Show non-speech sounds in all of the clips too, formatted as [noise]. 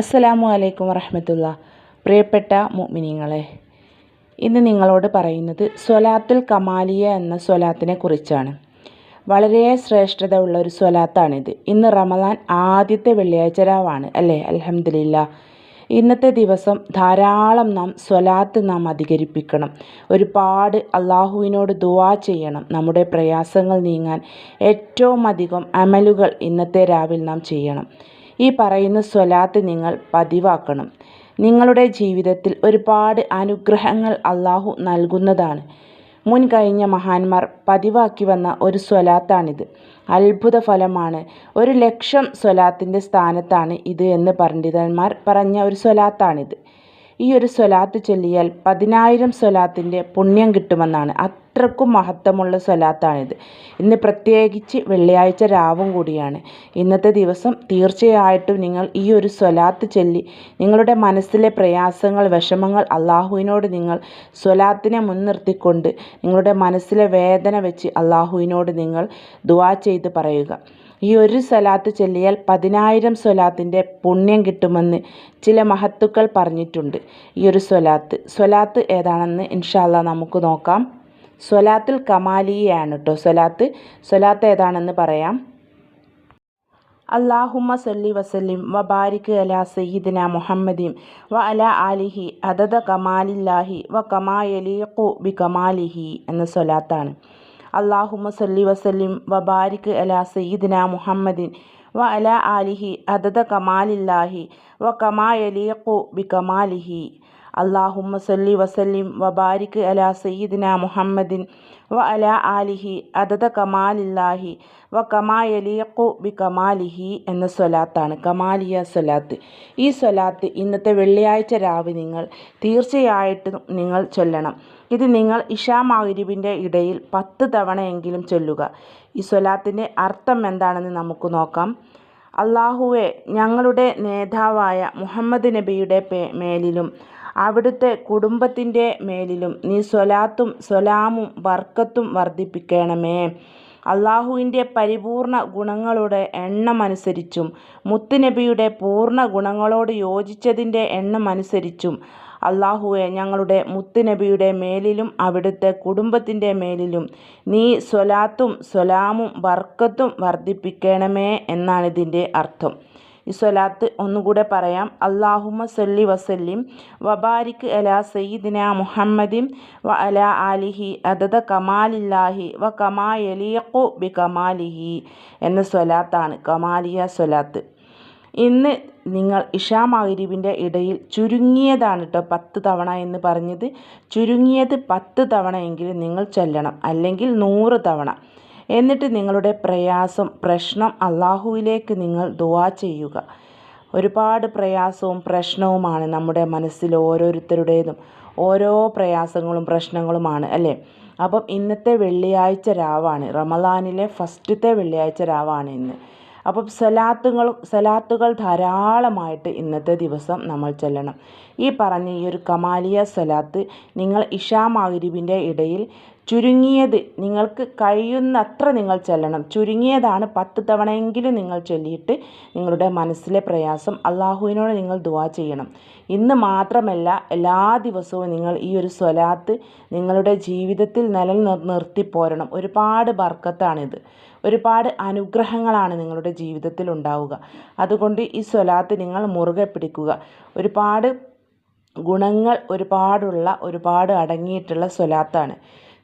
അസ്സലാമു അലൈക്കും വറഹമത്തുള്ള. പ്രിയപ്പെട്ട മുഅ്മിനീങ്ങളെ ഇന്ന് നിങ്ങളോട് പറയുന്നത് സ്വലാത്തുൽ കമാലിയ എന്ന സ്വലാത്തിനെ കുറിച്ചാണ്. വളരെ ശ്രേഷ്ഠത ഉള്ള ഒരു സ്വലാത്താണിത്. ഇന്ന് റമദാൻ ആദ്യത്തെ വെള്ളിയാഴ്ച രാവാണ് അല്ലേ? അലഹമില്ല ഇന്നത്തെ ദിവസം ധാരാളം നാം സ്വലാത്ത് നാം അധികരിപ്പിക്കണം. ഒരുപാട് അള്ളാഹുവിനോട് ദുവാ ചെയ്യണം. നമ്മുടെ പ്രയാസങ്ങൾ നീങ്ങാൻ ഏറ്റവും അധികം അമലുകൾ ഇന്നത്തെ രാവിൽ നാം ചെയ്യണം. ഈ പറയുന്ന സ്വലാത്ത് നിങ്ങൾ പതിവാക്കണം. നിങ്ങളുടെ ജീവിതത്തിൽ ഒരുപാട് അനുഗ്രഹങ്ങൾ അള്ളാഹു നൽകുന്നതാണ്. മുൻ കഴിഞ്ഞ മഹാന്മാർ പതിവാക്കി വന്ന ഒരു സ്വലാത്താണിത്. അത്ഭുത ഫലമാണ്. ഒരു ലക്ഷം സ്വലാത്തിന്റെ സ്ഥാനത്താണ് ഇത് എന്ന് പണ്ഡിതന്മാർ പറഞ്ഞ ഒരു സ്വലാത്താണിത്. ഈ ഒരു സ്വലാത്ത് ചൊല്ലിയാൽ പതിനായിരം സ്വലാത്തിന്റെ പുണ്യം കിട്ടുമെന്നാണ്. അത്രക്കും മഹത്വമുള്ള സ്വലാത്താണിത്. ഇന്ന് പ്രത്യേകിച്ച് വെള്ളിയാഴ്ച രാവും കൂടിയാണ്. ഇന്നത്തെ ദിവസം തീർച്ചയായിട്ടും നിങ്ങൾ ഈ ഒരു സ്വലാത്ത് ചൊല്ലി നിങ്ങളുടെ മനസ്സിലെ പ്രയാസങ്ങൾ വിഷമങ്ങൾ അള്ളാഹുവിനോട് നിങ്ങൾ സ്വലാത്തിനെ മുൻനിർത്തിക്കൊണ്ട് നിങ്ങളുടെ മനസ്സിലെ വേദന വെച്ച് അള്ളാഹുവിനോട് നിങ്ങൾ ദുവാ ചെയ്ത് പറയുക. ഈ ഒരു സ്വലാത്ത് ചൊല്ലിയാൽ പതിനായിരം സ്വലാത്തിന്റെ പുണ്യം കിട്ടുമെന്ന് ചില മഹത്തുക്കൾ പറഞ്ഞിട്ടുണ്ട്. ഈ ഒരു സ്വലാത്ത്. സ്വലാത്ത് ഏതാണെന്ന് ഇൻഷാല്ല നമുക്ക് നോക്കാം. സ്വലാത്തിൽ കമാലിയാണ് കേട്ടോ സ്വലാത്ത്. സ്വലാത്ത് ഏതാണെന്ന് പറയാം. അള്ളാഹുമ്മ സല്ലി വസല്ലിം വ ബാരിക് അല സയ്യിദിന മുഹമ്മദീം വ അല ആലിഹി അതദ കമാലില്ലാഹി വ കമായലീഖു ബി കമാലിഹി എന്ന സ്വലാത്താണ്. അള്ളാഹുമ്മ സല്ലി വസല്ലിം വബാരിക് ബാരിക് അല സയ്യിദിന മുഹമ്മദിൻ വ അല ആലിഹി അതദ കമാലില്ലാഹി വ കമായലീഖു ബി കമാലിഹി അള്ളാഹുമ്മ സല്ലി വസല്ലിം വബാരിക് അല സയ്യിദിന മുഹമ്മദിൻ വ അല ആലിഹി അദദ കമാലില്ലാഹി വ കമാലിയു ബി കമാലിഹി എന്ന സ്വലാത്താണ്. കമാലിയ സ്വലാത്ത്. ഈ സ്വലാത്ത് ഇന്നത്തെ വെള്ളിയാഴ്ച രാവ് നിങ്ങൾ തീർച്ചയായിട്ടും നിങ്ങൾ ചൊല്ലണം. ഇത് നിങ്ങൾ ഇഷാ മഗ്രിബിന്റെ ഇടയിൽ പത്ത് തവണയെങ്കിലും ചൊല്ലുക. ഈ സ്വലാത്തിന്റെ അർത്ഥം എന്താണെന്ന് നമുക്ക് നോക്കാം. അള്ളാഹുവെ ഞങ്ങളുടെ നേതാവായ മുഹമ്മദ് നബിയുടെ പേ മേലിലും അവിടുത്തെ കുടുംബത്തിന്റെ മേലിലും നീ സ്വലാത്തും സ്വലാമും വർക്കത്തും വർദ്ധിപ്പിക്കണമേ. അള്ളാഹുവിന്റെ പരിപൂർണ ഗുണങ്ങളുടെ എണ്ണമനുസരിച്ചും മുത്തുനബിയുടെ പൂർണ ഗുണങ്ങളോട് യോജിച്ചതിന്റെ എണ്ണമനുസരിച്ചും അള്ളാഹുവെ ഞങ്ങളുടെ മുത്തുനബിയുടെ മേലിലും അവിടുത്തെ കുടുംബത്തിന്റെ മേലിലും നീ സ്വലാത്തും സ്വലാമും ബർക്കത്തും വർദ്ധിപ്പിക്കണമേ എന്നാണിതിന്റെ അർത്ഥം. ഈ സ്വലാത്ത് ഒന്നുകൂടെ പറയാം. അള്ളാഹുമ സല്ലി വസല്ലിം. വബാരിക് അല സയ്യിദിന മുഹമ്മദിൻ വ അല ആലിഹി അതത കമാലില്ലാഹി വ കമാ യലീഖു ബി കമാലിഹി എന്ന സ്വലാത്താണ്. കമാലിയ സ്വലാത്ത്. ഇന്ന് നിങ്ങൾ ഇഷാ മഗ്രിബിന്റെ ഇടയിൽ ചുരുങ്ങിയതാണ് കേട്ടോ പത്ത് തവണ എന്ന് പറഞ്ഞത്. ചുരുങ്ങിയത് പത്ത് തവണയെങ്കിലും നിങ്ങൾ ചൊല്ലണം. അല്ലെങ്കിൽ നൂറ് തവണ. എന്നിട്ട് നിങ്ങളുടെ പ്രയാസം പ്രശ്നം അള്ളാഹുവിലേക്ക് നിങ്ങൾ ദുവാ ചെയ്യുക. ഒരുപാട് പ്രയാസവും പ്രശ്നവുമാണ് നമ്മുടെ മനസ്സിൽ ഓരോരുത്തരുടേതും. ഓരോ പ്രയാസങ്ങളും പ്രശ്നങ്ങളുമാണ് അല്ലേ? അപ്പം ഇന്നത്തെ വെള്ളിയാഴ്ച രാവാണ്. റമദാനിലെ ഫസ്റ്റത്തെ വെള്ളിയാഴ്ച രാവാണ് ഇന്ന്. അപ്പം സലാത്തുകൾ സലാത്തുകൾ ധാരാളമായിട്ട് ഇന്നത്തെ ദിവസം നമ്മൾ ചെല്ലണം. ഈ പറഞ്ഞ ഈ ഒരു കമാലിയ സലാത്ത് നിങ്ങൾ ഇഷാ മാഗരിബിന്റെ ഇടയിൽ ചുരുങ്ങിയത് നിങ്ങൾക്ക് കഴിയുന്നത്ര നിങ്ങൾ ചെല്ലണം. ചുരുങ്ങിയതാണ് പത്ത് തവണയെങ്കിലും നിങ്ങൾ ചൊല്ലിയിട്ട് നിങ്ങളുടെ മനസ്സിലെ പ്രയാസം അള്ളാഹുവിനോട് നിങ്ങൾ ദുവാ ചെയ്യണം. ഇന്ന് മാത്രമല്ല എല്ലാ ദിവസവും നിങ്ങൾ ഈ ഒരു സ്വലാത്ത് നിങ്ങളുടെ ജീവിതത്തിൽ നിലനിർത്തി പോരണം. ഒരുപാട് ബർക്കത്താണിത്. ഒരുപാട് അനുഗ്രഹങ്ങളാണ് നിങ്ങളുടെ ജീവിതത്തിൽ ഉണ്ടാവുക. അതുകൊണ്ട് ഈ സ്വലാത്ത് നിങ്ങൾ മുറുകെ പിടിക്കുക. ഒരുപാട് ഗുണങ്ങൾ ഒരുപാടുള്ള ഒരുപാട് അടങ്ങിയിട്ടുള്ള സ്വലാത്താണ്.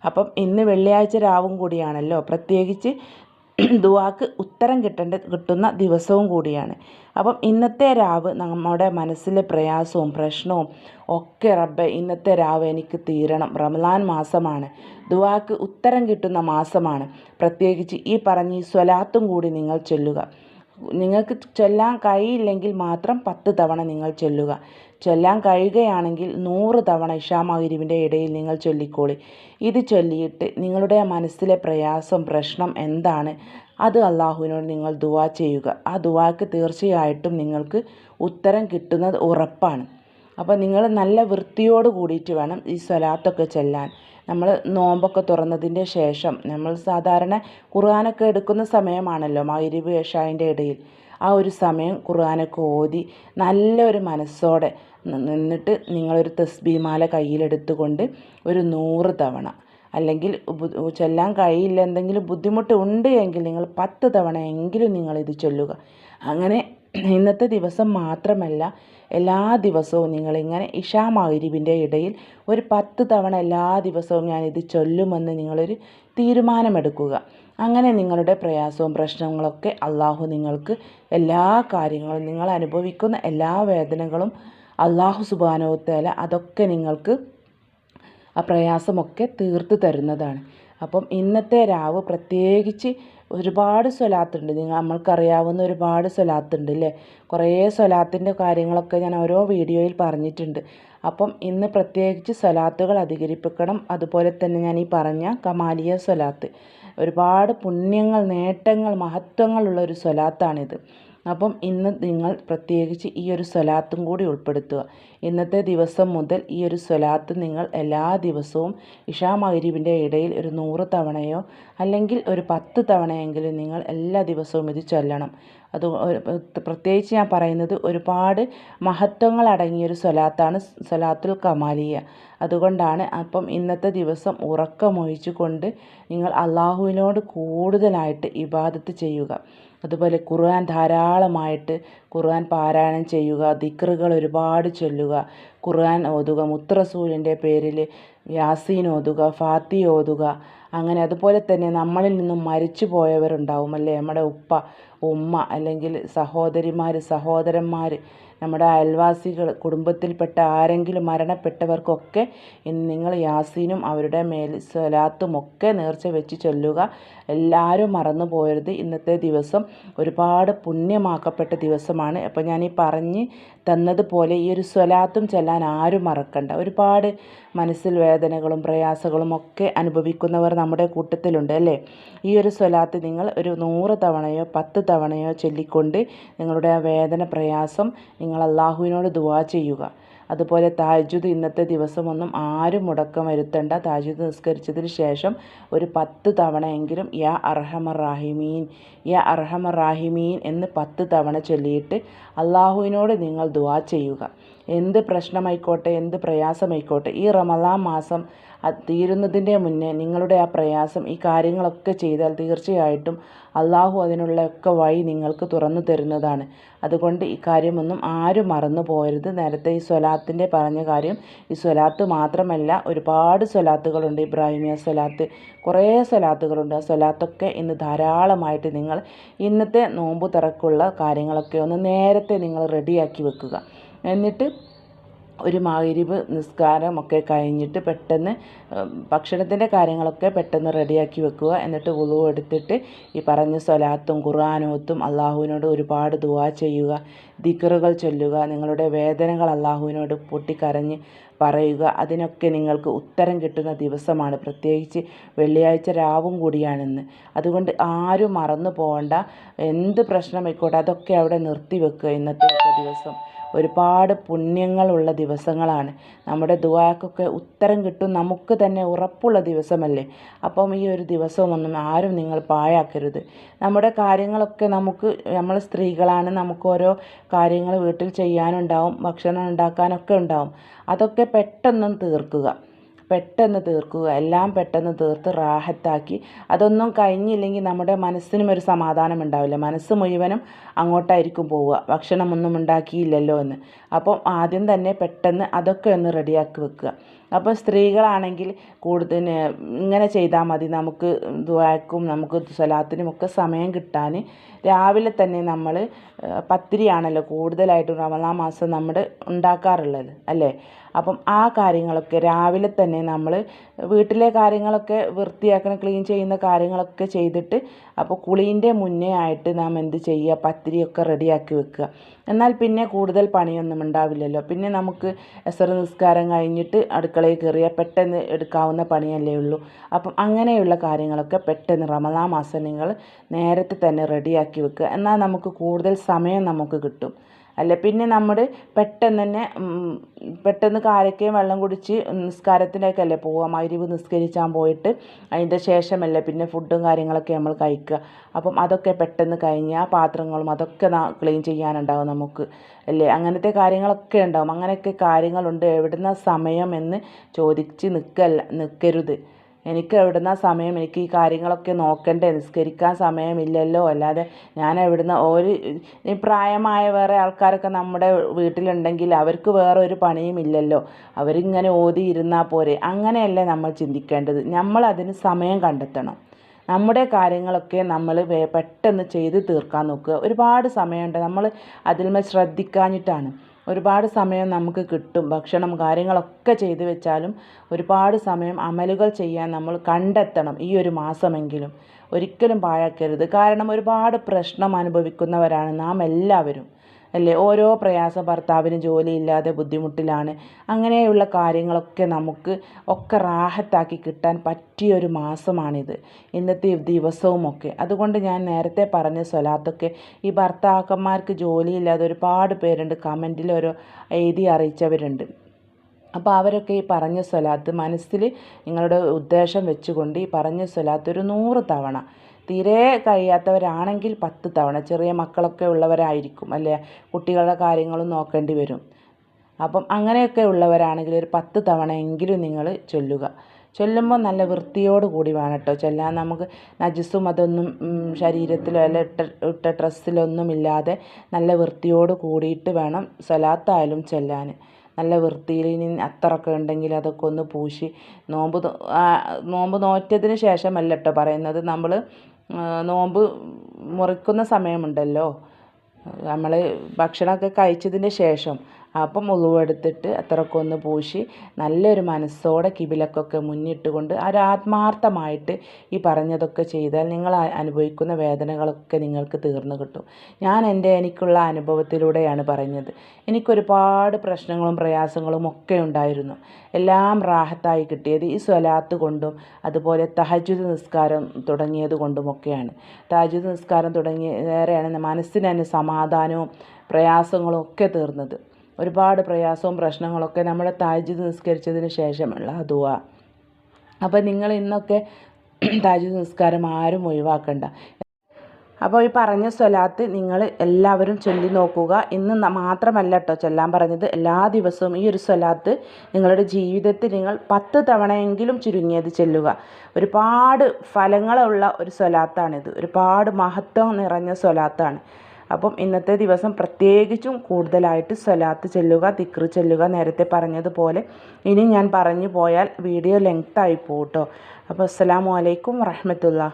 അപ്പം ഇന്ന് വെള്ളിയാഴ്ച രാവും കൂടിയാണല്ലോ. പ്രത്യേകിച്ച് ദുവാക്ക് ഉത്തരം കിട്ടേണ്ട കിട്ടുന്ന ദിവസവും കൂടിയാണ്. അപ്പം ഇന്നത്തെ രാവ് നമ്മുടെ മനസ്സിലെ പ്രയാസവും പ്രശ്നവും ഒക്കെ റബ്ബെ ഇന്നത്തെ രാവ് എനിക്ക് തീരണം. റമലാൻ മാസമാണ്. ദുവാക്ക് ഉത്തരം കിട്ടുന്ന മാസമാണ്. പ്രത്യേകിച്ച് ഈ പറഞ്ഞ് സ്വലാത്തും കൂടി നിങ്ങൾ ചൊല്ലുക. നിങ്ങൾക്ക് ചൊല്ലാൻ കഴിയില്ലെങ്കിൽ മാത്രം പത്ത് തവണ നിങ്ങൾ ചൊല്ലുക. ചൊല്ലാൻ കഴിയുകയാണെങ്കിൽ നൂറ് തവണ ഇഷാ മഗ്രിബിന്റെ ഇടയിൽ നിങ്ങൾ ചൊല്ലിക്കോളി. ഇത് ചൊല്ലിയിട്ട് നിങ്ങളുടെ മനസ്സിലെ പ്രയാസം പ്രശ്നം എന്താണ് അത് അള്ളാഹുവിനോട് നിങ്ങൾ ദുവാ ചെയ്യുക. ആ ദുവാക്ക് തീർച്ചയായിട്ടും നിങ്ങൾക്ക് ഉത്തരം കിട്ടുന്നത് ഉറപ്പാണ്. അപ്പോൾ നിങ്ങൾ നല്ല വൃത്തിയോട് കൂടിയിട്ട് വേണം ഈ സ്വലാത്തൊക്കെ ചെല്ലാൻ. നമ്മൾ നോമ്പൊക്കെ തുറന്നതിന്റെ ശേഷം നമ്മൾ സാധാരണ ഖുർആാനൊക്കെ എടുക്കുന്ന സമയമാണല്ലോ മഗ്രിബ് ഇഷായിന്റെ ഇടയിൽ. ആ ഒരു സമയം ഖുർആാനൊക്കെ ഓതി നല്ലൊരു മനസ്സോടെ നിന്നിട്ട് നിങ്ങളൊരു തസ്ബീമാല കയ്യിലെടുത്തുകൊണ്ട് ഒരു നൂറ് തവണ അല്ലെങ്കിൽ ചൊല്ലാൻ കഴിയില്ല എന്തെങ്കിലും ബുദ്ധിമുട്ട് ഉണ്ട് എങ്കിൽ നിങ്ങൾ പത്ത് തവണ എങ്കിലും നിങ്ങളിത് ചൊല്ലുക. അങ്ങനെ ഇന്നത്തെ ദിവസം മാത്രമല്ല എല്ലാ ദിവസവും നിങ്ങളിങ്ങനെ ഇഷാ മഗ്‌രിബിന്റെ ഇടയിൽ ഒരു പത്ത് തവണ എല്ലാ ദിവസവും ഞാനിത് ചൊല്ലുമെന്ന് നിങ്ങളൊരു തീരുമാനമെടുക്കുക. അങ്ങനെ നിങ്ങളുടെ പ്രയാസവും പ്രശ്നങ്ങളൊക്കെ അള്ളാഹു നിങ്ങൾക്ക് എല്ലാ കാര്യങ്ങളും നിങ്ങൾ അനുഭവിക്കുന്ന എല്ലാ വേദനകളും അള്ളാഹു സുബാനോത്തേല അതൊക്കെ നിങ്ങൾക്ക് ആ പ്രയാസമൊക്കെ തീർത്ത് തരുന്നതാണ്. അപ്പം ഇന്നത്തെ രാവ് പ്രത്യേകിച്ച് ഒരുപാട് സ്വലാത്തുണ്ട്. നിങ്ങൾ നമ്മൾക്കറിയാവുന്ന ഒരുപാട് സ്വലാത്തുണ്ട് അല്ലേ കുറേ സ്വലാത്തിന്റെ കാര്യങ്ങളൊക്കെ ഞാൻ ഓരോ വീഡിയോയിൽ പറഞ്ഞിട്ടുണ്ട്. അപ്പം ഇന്ന് പ്രത്യേകിച്ച് സ്വലാത്തുകൾ അധികരിപ്പിക്കണം. അതുപോലെ തന്നെ ഞാൻ ഈ പറഞ്ഞ കമാലിയ സ്വലാത്ത്. ഒരുപാട് പുണ്യങ്ങൾ നേട്ടങ്ങൾ മഹത്വങ്ങളുള്ള ഒരു സ്വലാത്താണിത്. അപ്പം ഇന്ന് നിങ്ങൾ പ്രത്യേകിച്ച് ഈ ഒരു സ്വലാത്തും കൂടി ഉൾപ്പെടുത്തുക. ഇന്നത്തെ ദിവസം മുതൽ ഈ ഒരു സ്വലാത്ത് നിങ്ങൾ എല്ലാ ദിവസവും ഇഷാ മഹരീബിന്റെ ഇടയിൽ ഒരു നൂറ് തവണയോ അല്ലെങ്കിൽ ഒരു പത്ത് തവണയെങ്കിലും നിങ്ങൾ എല്ലാ ദിവസവും ഇത് ചൊല്ലണം. അത് പ്രത്യേകിച്ച് ഞാൻ പറയുന്നത് ഒരുപാട് മഹത്വങ്ങൾ അടങ്ങിയ ഒരു സ്വലാത്താണ് സ്വലാത്തുൽ കമാലിയ. അതുകൊണ്ടാണ് അപ്പം ഇന്നത്തെ ദിവസം ഉറക്കമൊഴിച്ചു കൊണ്ട് നിങ്ങൾ അള്ളാഹുവിനോട് കൂടുതലായിട്ട് ഇബാദത്ത് ചെയ്യുക. അതുപോലെ ഖുർആൻ ധാരാളമായിട്ട് ഖുർആൻ പാരായണം ചെയ്യുക ദിക്റുകൾ ഒരുപാട് ചൊല്ലുക ഖുർആൻ ഓതുക മുത്ത് പേരിൽ യാസീൻ ഓതുക ഫാത്തി ഓതുക അങ്ങനെ അതുപോലെ തന്നെ നമ്മളിൽ നിന്നും മരിച്ചു പോയവരുണ്ടാവും അല്ലേ? നമ്മുടെ ഉപ്പ ഉമ്മ അല്ലെങ്കിൽ സഹോദരിമാർ സഹോദരന്മാർ നമ്മുടെ അയൽവാസികൾ കുടുംബത്തിൽപ്പെട്ട ആരെങ്കിലും മരണപ്പെട്ടവർക്കൊക്കെ നിങ്ങൾ യാസീനും അവരുടെ മേൽ സ്വലാത്തും ഒക്കെ നേർച്ച വെച്ച് ചൊല്ലുക. എല്ലാവരും മറന്നു പോയരുത് ഇന്നത്തെ ദിവസം ഒരുപാട് പുണ്യമാക്കപ്പെട്ട ദിവസമാണ്. അപ്പോൾ ഞാൻ ഈ പറഞ്ഞ് തന്നതുപോലെ ഈ ഒരു സ്വലാത്തും ചെല്ലാൻ ആരും മറക്കണ്ട. ഒരുപാട് മനസ്സിൽ വേദനകളും പ്രയാസങ്ങളും ഒക്കെ അനുഭവിക്കുന്നവർ നമ്മുടെ കൂട്ടത്തിലുണ്ട് അല്ലേ? ഈ ഒരു സ്വലാത്ത് നിങ്ങൾ ഒരു നൂറ് തവണയോ പത്ത് തവണയോ ചൊല്ലിക്കൊണ്ട് നിങ്ങളുടെ ആ വേദന പ്രയാസം നിങ്ങൾ അള്ളാഹുവിനോട് ദുവാ ചെയ്യുക. അതുപോലെ താജ്ജുദ് ഇന്നത്തെ ദിവസമൊന്നും ആരും മുടക്കം വരുത്തേണ്ട. താജ്ജുദ് നിസ്കരിച്ചതിന് ശേഷം ഒരു പത്ത് തവണയെങ്കിലും യാ അർഹമർ റാഹിമീൻ യാ അർഹമർ റാഹിമീൻ എന്ന് പത്ത് തവണ ചൊല്ലിയിട്ട് അള്ളാഹുവിനോട് നിങ്ങൾ ദുവാ ചെയ്യുക. എന്ത് പ്രശ്നമായിക്കോട്ടെ എന്ത് പ്രയാസമായിക്കോട്ടെ ഈ റമദാൻ മാസം തീരുന്നതിന്റെ മുന്നേ നിങ്ങളുടെ ആ പ്രയാസം ഈ കാര്യങ്ങളൊക്കെ ചെയ്താൽ തീർച്ചയായിട്ടും അള്ളാഹു അതിനുള്ളൊക്കെ വഴി നിങ്ങൾക്ക് തുറന്നു തരുന്നതാണ്. അതുകൊണ്ട് ഈ കാര്യമൊന്നും ആരും മറന്നു പോയരുത് നേരത്തെ ഈ സ്വലാത്തിന്റെ പറഞ്ഞ കാര്യം ഈ സ്വലാത്ത് മാത്രമല്ല ഒരുപാട് സ്വലാത്തുകളുണ്ട്. ഇബ്രാഹിമിയ സ്വലാത്ത് കുറേ സ്വലാത്തുകളുണ്ട്. ആ സ്വലാത്തൊക്കെ ഇന്ന് ധാരാളമായിട്ട് നിങ്ങൾ ഇന്നത്തെ നോമ്പ് തിറക്കുള്ള കാര്യങ്ങളൊക്കെ ഒന്ന് നേരത്തെ നിങ്ങൾ റെഡിയാക്കി വെക്കുക. എന്നിട്ട് ഒരു മഗ്‌രിബ് നിസ്കാരമൊക്കെ കഴിഞ്ഞിട്ട് പെട്ടെന്ന് ഭക്ഷണത്തിന്റെ കാര്യങ്ങളൊക്കെ പെട്ടെന്ന് റെഡിയാക്കി വെക്കുക. എന്നിട്ട് വുളു എടുത്തിട്ട് ഈ പറഞ്ഞ സ്വലാത്തും ഖുർആാനോത്തും അള്ളാഹുവിനോട് ഒരുപാട് ദുവാ ചെയ്യുക. ദിക്കറുകൾ ചൊല്ലുക. നിങ്ങളുടെ വേദനകൾ അള്ളാഹുവിനോട് പൊട്ടിക്കരഞ്ഞ് പറയുക. അതിനൊക്കെ നിങ്ങൾക്ക് ഉത്തരം കിട്ടുന്ന ദിവസമാണ്. പ്രത്യേകിച്ച് വെള്ളിയാഴ്ച രാവും കൂടിയാണെന്ന്. അതുകൊണ്ട് ആരും മറന്നു പോകണ്ട. എന്ത് പ്രശ്നമായിക്കോട്ടെ അതൊക്കെ അവിടെ നിർത്തി വെക്കുക ഇന്നത്തെ ദിവസം. ഒരുപാട് പുണ്യങ്ങളുള്ള ദിവസങ്ങളാണ്. നമ്മുടെ ദുവാക്കൊക്കെ ഉത്തരം കിട്ടും. നമുക്ക് തന്നെ ഉറപ്പുള്ള ദിവസമല്ലേ? അപ്പം ഈ ഒരു ദിവസമൊന്നും ആരും നിങ്ങൾ പാഴാക്കരുത്. നമ്മുടെ കാര്യങ്ങളൊക്കെ നമുക്ക് നമ്മൾ സ്ത്രീകളാണ് നമുക്ക് ഓരോ കാര്യങ്ങൾ വീട്ടിൽ ചെയ്യാനുണ്ടാവും ഭക്ഷണം ഉണ്ടാക്കാനൊക്കെ ഉണ്ടാവും. അതൊക്കെ പെട്ടെന്ന് തീർക്കുക. പെട്ടെന്ന് തീർക്കുക എല്ലാം പെട്ടെന്ന് തീർത്ത് റാഹത്താക്കി. അതൊന്നും കഴിഞ്ഞില്ലെങ്കിൽ നമ്മുടെ മനസ്സിനും ഒരു സമാധാനം ഉണ്ടാവില്ല. മനസ്സ് മുഴുവനും അങ്ങോട്ടായിരിക്കും പോവുക. ഭക്ഷണമൊന്നും ഉണ്ടാക്കിയില്ലല്ലോ എന്ന്. അപ്പം ആദ്യം തന്നെ പെട്ടെന്ന് അതൊക്കെ ഒന്ന് റെഡിയാക്കി വെക്കുക. അപ്പോൾ സ്ത്രീകളാണെങ്കിൽ കൂടുതൽ ഇങ്ങനെ ചെയ്താൽ മതി. നമുക്ക് ദുആക്കും നമുക്ക് സ്വലാത്തിനും ഒക്കെ സമയം കിട്ടാൻ. രാവിലെ തന്നെ നമ്മൾ പത്തിരിയാണല്ലോ കൂടുതലായിട്ടും റമദാൻ മാസം നമ്മൾ ഉണ്ടാക്കാറുള്ളത് അല്ലേ? അപ്പം ആ കാര്യങ്ങളൊക്കെ രാവിലെ തന്നെ നമ്മൾ വീട്ടിലെ കാര്യങ്ങളൊക്കെ വൃത്തിയാക്കണം ക്ലീൻ ചെയ്യുന്ന കാര്യങ്ങളൊക്കെ ചെയ്തിട്ട് അപ്പോൾ കുളീന്റെ മുന്നേ ആയിട്ട് നാം എന്ത് ചെയ്യുക? പത്തിരിയൊക്കെ റെഡിയാക്കി വെക്കുക. എന്നാൽ പിന്നെ കൂടുതൽ പണിയൊന്നും ഉണ്ടാവില്ലല്ലോ. പിന്നെ നമുക്ക് എസർ നിസ്കാരം കഴിഞ്ഞിട്ട് അടുക്കളയിൽ കയറിയാൽ പെട്ടെന്ന് എടുക്കാവുന്ന പണിയല്ലേ ഉള്ളൂ. അപ്പം അങ്ങനെയുള്ള കാര്യങ്ങളൊക്കെ പെട്ടെന്ന് റമദാ മാസം നിങ്ങൾ നേരത്തെ തന്നെ റെഡിയാക്കി വെക്കുക. എന്നാൽ നമുക്ക് കൂടുതൽ സമയം നമുക്ക് കിട്ടും. അല്ല പിന്നെ നമ്മൾ പെട്ടെന്ന് തന്നെ പെട്ടെന്ന് കാരക്കയും വെള്ളം കുടിച്ച് നിസ്കാരത്തിനൊക്കെ അല്ലേ പോവുക? മഗ്‌രിബ് നിസ്കരിച്ചാൻ പോയിട്ട് അതിന്റെ ശേഷമല്ലേ പിന്നെ ഫുഡും കാര്യങ്ങളൊക്കെ നമ്മൾ കഴിക്കുക. അപ്പം അതൊക്കെ പെട്ടെന്ന് കഴിഞ്ഞ് ആ പാത്രങ്ങളും അതൊക്കെ ക്ലീൻ ചെയ്യാനുണ്ടാവും നമുക്ക് അല്ലേ? അങ്ങനത്തെ കാര്യങ്ങളൊക്കെ ഉണ്ടാവും. അങ്ങനെയൊക്കെ കാര്യങ്ങളുണ്ട്. എവിടുന്ന സമയം എന്ന് ചോദിച്ച് നിൽക്കല്ല നിൽക്കരുത് എനിക്ക് എവിടുന്ന സമയം? എനിക്ക് ഈ കാര്യങ്ങളൊക്കെ നോക്കണ്ടേ? നിസ്കരിക്കാൻ സമയമില്ലല്ലോ. അല്ലാതെ ഞാൻ എവിടുന്ന ഒരു പ്രായമായ വേറെ ആൾക്കാരൊക്കെ നമ്മുടെ വീട്ടിലുണ്ടെങ്കിൽ അവർക്ക് വേറെ ഒരു പണിയും ഇല്ലല്ലോ അവരിങ്ങനെ ഓതി ഇരുന്നാൽ പോരെ. അങ്ങനെയല്ലേ നമ്മൾ ചിന്തിക്കേണ്ടത്. നമ്മൾ അതിന് സമയം കണ്ടെത്തണം. നമ്മുടെ കാര്യങ്ങളൊക്കെ നമ്മൾ പെട്ടെന്ന് ചെയ്ത് തീർക്കാൻ നോക്കുക. ഒരുപാട് സമയമുണ്ട്. നമ്മൾ അതിന്മേൽ ശ്രദ്ധിക്കാഞ്ഞിട്ടാണ്. ഒരുപാട് സമയം നമുക്ക് കിട്ടും. ഭക്ഷണം കാര്യങ്ങളൊക്കെ ചെയ്തു വെച്ചാലും ഒരുപാട് സമയം അമലുകൾ ചെയ്യാൻ നമ്മൾ കണ്ടെത്തണം ഈ ഒരു മാസമെങ്കിലും. ഒരിക്കലും പാഴാക്കരുത്. കാരണം ഒരുപാട് പ്രശ്നം അനുഭവിക്കുന്നവരാണ് നാം എല്ലാവരും. അല്ലേ? ഓരോ പ്രയാസ ഭർത്താവിന് ജോലിയില്ലാതെ ബുദ്ധിമുട്ടിലാണ്. അങ്ങനെയുള്ള കാര്യങ്ങളൊക്കെ നമുക്ക് ഒക്കെ റാഹത്താക്കി കിട്ടാൻ പറ്റിയൊരു മാസമാണിത്. ഇന്നത്തെ ദിവസവുമൊക്കെ. അതുകൊണ്ട് ഞാൻ നേരത്തെ പറഞ്ഞ സ്വലാത്തൊക്കെ ഈ ഭർത്താക്കന്മാർക്ക് ജോലിയില്ലാതെ ഒരുപാട് പേരുണ്ട്. കമന്റിൽ ഓരോ എഴുതി അറിയിച്ചവരുണ്ട്. അപ്പോൾ അവരൊക്കെ ഈ പറഞ്ഞ സ്വലാത്ത് മനസ്സിൽ നിങ്ങളുടെ ഉദ്ദേശം വെച്ചുകൊണ്ട് ഈ പറഞ്ഞ സ്വലാത്ത് ഒരു നൂറ് തവണ തീരെ കഴിയാത്തവരാണെങ്കിൽ പത്ത് തവണ. ചെറിയ മക്കളൊക്കെ ഉള്ളവരായിരിക്കും അല്ലേ? കുട്ടികളുടെ കാര്യങ്ങളും നോക്കേണ്ടി വരും. അപ്പം അങ്ങനെയൊക്കെ ഉള്ളവരാണെങ്കിൽ ഒരു പത്ത് തവണയെങ്കിലും നിങ്ങൾ ചൊല്ലുക. ചൊല്ലുമ്പോൾ നല്ല വൃത്തിയോട് കൂടി വേണം കേട്ടോ ചൊല്ലാൻ നമുക്ക് നജസ്സും അതൊന്നും ശരീരത്തിലോ അല്ല ഇട്ട ഇട്ട ഡ്രസ്സിലൊന്നും ഇല്ലാതെ നല്ല വൃത്തിയോട് കൂടിയിട്ട് വേണം സ്വലാത്തായാലും ചൊല്ലാൻ. നല്ല വൃത്തിയിൽ ഇനി അത്തറൊക്കെ ഉണ്ടെങ്കിൽ അതൊക്കെ ഒന്ന് പൂശി നോമ്പ് നോമ്പ് നോറ്റതിന് ശേഷമല്ല കേട്ടോ പറയുന്നത്. നമ്മൾ നോമ്പ് മുറിക്കുന്ന സമയമുണ്ടല്ലോ. നമ്മൾ ഭക്ഷണമൊക്കെ കഴിച്ചതിന് ശേഷം അപ്പം ഉളുവെടുത്തിട്ട് അത്രയൊക്കെ ഒന്ന് പൂശി നല്ലൊരു മനസ്സോടെ കിബിലക്കൊക്കെ മുന്നിട്ടുകൊണ്ട് ഒരാത്മാർത്ഥമായിട്ട് ഈ പറഞ്ഞതൊക്കെ ചെയ്താൽ നിങ്ങൾ അനുഭവിക്കുന്ന വേദനകളൊക്കെ നിങ്ങൾക്ക് തീർന്നു കിട്ടും. ഞാൻ എന്റെ എനിക്കുള്ള അനുഭവത്തിലൂടെയാണ് പറഞ്ഞത്. എനിക്കൊരുപാട് പ്രശ്നങ്ങളും പ്രയാസങ്ങളും ഒക്കെ ഉണ്ടായിരുന്നു. എല്ലാം റാഹത്തായി കിട്ടിയത് ഈ സ്വലാത്ത് കൊണ്ടും അതുപോലെ തഹജുദ് നിസ്കാരം തുടങ്ങിയത് കൊണ്ടുമൊക്കെയാണ് തഹജുദ് നിസ്കാരം തുടങ്ങിയ നേരെയാണ് മനസ്സിന് തന്നെ സമാധാനവും പ്രയാസങ്ങളും ഒക്കെ തീർന്നത്. ഒരുപാട് പ്രയാസവും പ്രശ്നങ്ങളൊക്കെ നമ്മൾ താജ്ജുദ് നിസ്കരിച്ചതിന് ശേഷമുള്ള ദുആ. അപ്പോൾ നിങ്ങൾ ഇന്നൊക്കെ [clears throat] താജ്ജുദ് നിസ്കാരം ആരും ഒഴിവാക്കണ്ട. അപ്പോൾ ഈ പറഞ്ഞ സ്വലാത്ത് നിങ്ങൾ എല്ലാവരും ചൊല്ലി നോക്കുക. ഇന്ന് മാത്രമല്ല കേട്ടോ ചൊല്ലാൻ പറഞ്ഞത്. എല്ലാ ദിവസവും ഈ ഒരു സ്വലാത്ത് നിങ്ങളുടെ ജീവിതത്തിൽ നിങ്ങൾ പത്ത് തവണയെങ്കിലും ചുരുങ്ങിയത് ചെല്ലുക. ഒരുപാട് ഫലങ്ങളുള്ള ഒരു സ്വലാത്താണിത്. ഒരുപാട് മഹത്വം നിറഞ്ഞ സ്വലാത്താണ്. അപ്പം ഇന്നത്തെ ദിവസം പ്രത്യേകിച്ചും കൂടുതലായിട്ട് സ്വലാത്ത് ചെല്ലുക തിക്റ് ചെല്ലുക നേരത്തെ പറഞ്ഞതുപോലെ ഇനി ഞാൻ പറഞ്ഞു പോയാൽ വീഡിയോ ലെങ്ത് ആയി പോട്ടോ. അപ്പോൾ അസ്സലാമു അലൈക്കും വറഹമത്തുള്ള